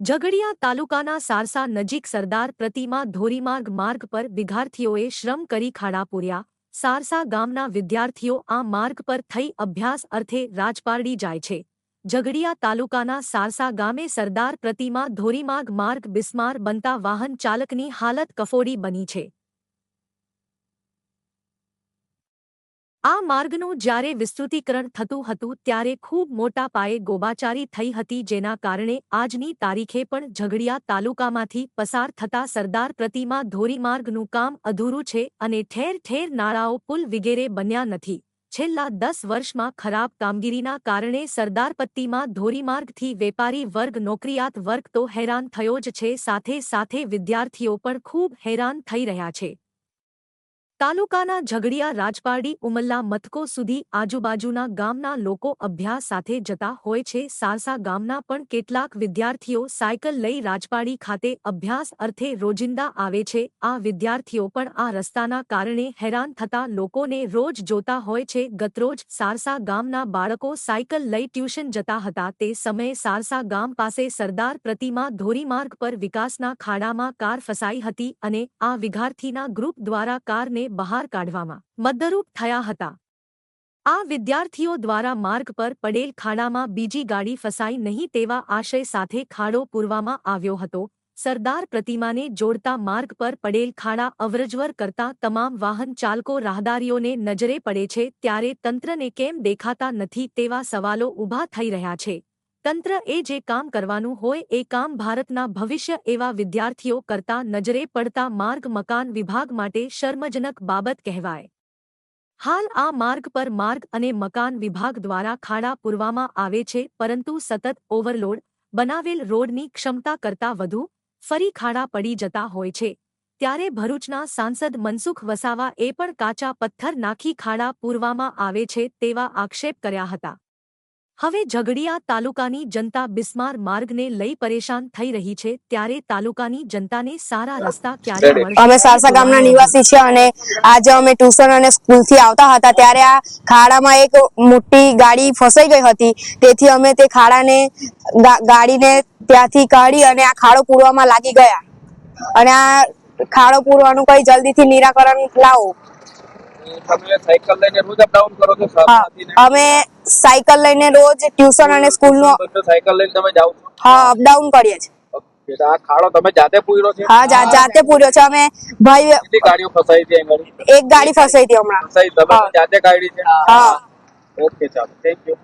ઝઘડિયા તાલુકાના સારસા નજીક સરદાર પ્રતિમા ધોરીમાર્ગ માર્ગ પર વિદ્યાર્થીઓએ શ્રમ કરી ખાડા પૂર્યા. સારસા ગામના વિદ્યાર્થીઓ આ માર્ગ પર થઈ અભ્યાસ અર્થે રાજપારડી જાય છે. ઝઘડિયા તાલુકાના સારસા ગામે સરદાર પ્રતિમા ધોરીમાર્ગ માર્ગ બિસ્માર બનતા વાહન ચાલકની હાલત કફોડી બની છે. આ માર્ગનું જ્યારે વિસ્તૃતીકરણ થતું હતું ત્યારે ખૂબ મોટા પાયે ગોબાચારી થઈ હતી જેના કારણે આજની તારીખે પણ ઝઘડિયા તાલુકામાંથી પસાર થતા સરદાર પ્રતિમા ધોરીમાર્ગનું કામ અધૂરું છે અને ઠેર ઠેર નાળાઓ પુલ વગેરે બન્યા નથી. છેલ્લા દસ વર્ષમાં ખરાબ કામગીરીના કારણે સરદારપત્તીમાં ધોરીમાર્ગથી વેપારી વર્ગ, નોકરિયાત વર્ગ તો હેરાન થયો જ છે, સાથે સાથે વિદ્યાર્થીઓ પણ ખૂબ હેરાન થઈ રહ્યા છે. તાલુકાના ઝઘડિયા રાજપારડી ઉમલ્લા, મથકો સુધી આજુબાજુના ગામના લોકો અભ્યાસ સાથે જતા હોય છે. સારસા ગામના પણ કેટલાક વિદ્યાર્થીઓ સાયકલ લઈ રાજપાડી ખાતે અભ્યાસ અર્થે રોજિંદા આવે છે. આ વિદ્યાર્થીઓ પણ આ રસ્તાના કારણે હેરાન થતા લોકોને રોજ જોતા હોય છે. ગતરોજ સારસા ગામના બાળકો સાયકલ લઈ ટ્યુશન જતા હતા. તે સમયે સારસા ગામ પાસે સરદાર પ્રતિમા ધોરીમાર્ગ પર વિકાસના ખાડામાં કાર ફસાઈ હતી અને આ વિદ્યાર્થીના ગ્રુપ દ્વારા કારને બહાર કાઢવામાં મદદરૂપ થયા હતા. આ વિદ્યાર્થીઓ દ્વારા માર્ગ પર પડેલ ખાડામાં બીજી ગાડી ફસાઈ નહીં તેવા આશય સાથે ખાડો પૂરવામાં આવ્યો હતો. સરદાર પ્રતિમાને જોડતા માર્ગ પર પડેલ ખાડા અવરજવર કરતા તમામ વાહન ચાલકો રાહદારીઓને નજરે પડે છે ત્યારે તંત્રને કેમ દેખાતા નથી તેવા સવાલો ઊભા થઈ રહ્યા છે. તંત્ર એ જે કામ કરવાનું હોય એ કામ ભારતના ભવિષ્ય એવા વિદ્યાર્થીઓ કરતા નજરે પડતા માર્ગ મકાન વિભાગ માટે શર્મજનક બાબત કહેવાય. હાલ આ માર્ગ પર માર્ગ અને મકાન વિભાગ દ્વારા ખાડા પૂરવામાં આવે છે, પરંતુ સતત ઓવરલોડ, બનાવેલ રોડની ક્ષમતા કરતાં વધુ, ફરી ખાડા પડી જતા હોય છે. ત્યારે ભરૂચના સાંસદ મનસુખ વસાવા એ પણ કાચા પથ્થર નાખી ખાડા પૂરવામાં આવે છે તેવા આક્ષેપ કર્યા હતા. હવે ઝઘડિયા તાલુકાની જનતા બિસ્માર માર્ગને લઈ પરેશાન થઈ રહી છે ત્યારે તાલુકાની જનતાને સારા રસ્તા ક્યારે મળશે? અમે સારસા ગામના નિવાસી છીએ અને આજે અમે ટ્યુશન અને સ્કૂલથી આવતા હતા ત્યારે આ ખાડામાં એક મોટી ગાડી ફસાઈ ગઈ હતી. તેથી અમે તે ખાડાને ગાડીને ત્યાંથી કાઢી અને આ ખાડો પૂરવામાં લાગી ગયા. અને આ ખાડો પૂરવાનું કઈ જલ્દીથી નિરાકરણ લાવો. તમે સાયકલ લઈને રોજ અપડાઉન કરો છો હા અમે સાયકલ લઈને રોજ ટ્યુશન અને સ્કૂલ નો સાયકલ લઈને તમે જાઓ છો? હા અપડાઉન કરીએ છીએ. આ ખાડો તમે જાતે પૂર્યો છે? હા જાતે પૂર્યો છે. અમે ભાઈ કેટલી ગાડીઓ ફસાઈ છે એક ગાડી ફસાઈ હતી હમણાં. ફસાઈ તમે જાતે કાઢી છે? હા. ઓકે ચાલો થેન્ક યુ